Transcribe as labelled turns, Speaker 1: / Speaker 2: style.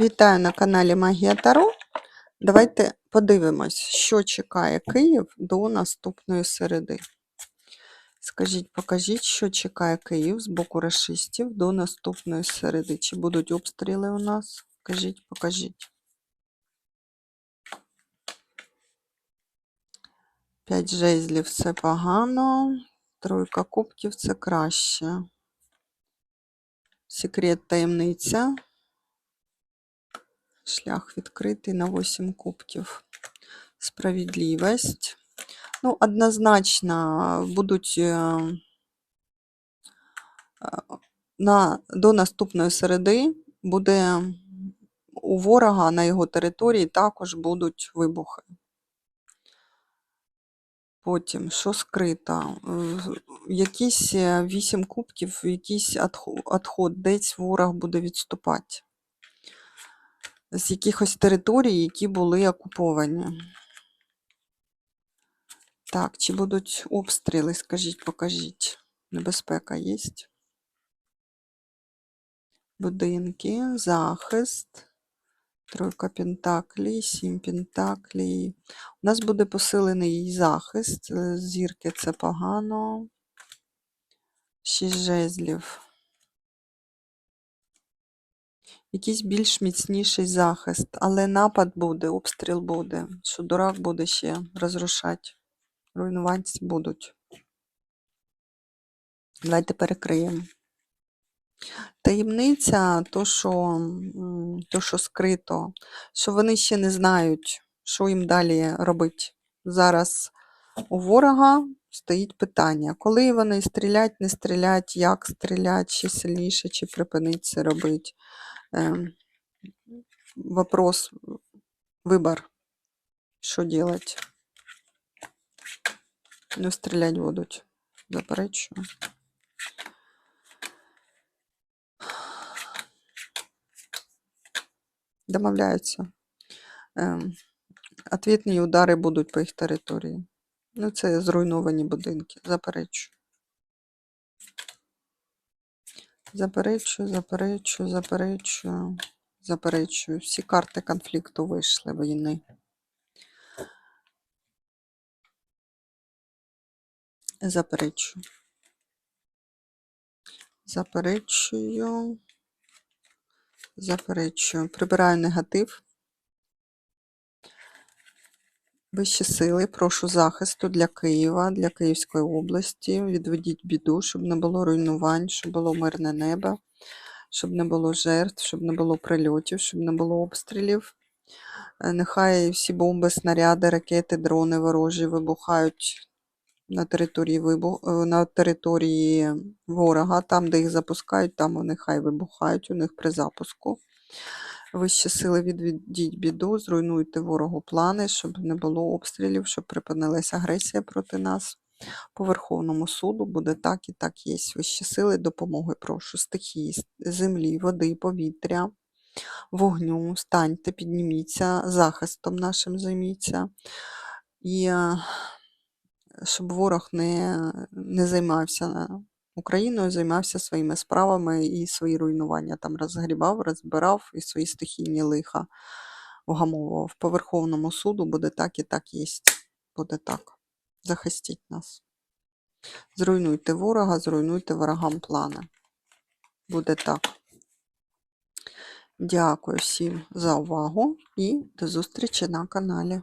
Speaker 1: Вітаю на каналі Магія Таро. Давайте подивимось, що чекає Київ до наступної середи. Скажіть, покажіть, що чекає Київ з боку рашистів до наступної середи. Чи будуть обстріли у нас? Кажіть, покажіть. П'ять жезлів це погано. Тройка кубків це краще. Секрет таємниця. Шлях відкритий на 8 кубків. Справедливість. Ну, однозначно будуть е, е, на, до наступної середи буде у ворога на його території також будуть вибухи. Потім, що скрито? Якісь е, 8 кубків, якийсь відход, десь ворог буде відступати з якихось територій, які були окуповані. Так, чи будуть обстріли, скажіть, покажіть. Небезпека є. Будинки, захист, тройка пентаклей, сім пентаклей. У нас буде посилений захист. е, Зірки це погано. Шість жезлів. Якийсь більш міцніший захист, але напад буде, обстріл буде, що дурак буде ще розрушати. Руйнувань будуть. Давайте перекриємо. Таємниця, то що, то, що скрито, що вони ще не знають, що їм далі робити. Зараз у ворога стоїть питання, коли вони стрілять, не стрілять, як стрілять, чи сильніше, чи припинить це робити. Вопрос, вибор, що делать. Ну, стрілять будуть. Заперечую. Домовляються. Ответні удари будуть по їх території. Ну, це зруйновані будинки. Заперечую. Заперечую, заперечую, заперечую, заперечую. Всі карти конфлікту вийшли війни. Заперечую. Заперечую. Заперечую. Прибираю негатив. Вищі сили, прошу захисту для Києва, для Київської області. Відведіть біду, щоб не було руйнувань, щоб було мирне небо, щоб не було жертв, щоб не було прильотів, щоб не було обстрілів. Е, Нехай всі бомби, снаряди, ракети, дрони ворожі вибухають на території, вибух... е, на території ворога. Там, де їх запускають, там вони хай вибухають у них при запуску. Вищі сили відведіть біду, зруйнуйте ворогу плани, щоб не було обстрілів, щоб припинилася агресія проти нас. По Верховному суду буде так і так є. Вищі сили допомоги, прошу, стихії, землі, води, повітря, вогню, станьте, підніміться, захистом нашим займіться. І е, щоб ворог не, не займався Україною, займався своїми справами і свої руйнування там розгрібав, розбирав і свої стихійні лиха вгамовував. По Верховному суду буде так і так єсть. Буде так. Захистіть нас. Зруйнуйте ворога, зруйнуйте ворогам плани. Буде так. Дякую всім за увагу і до зустрічі на каналі.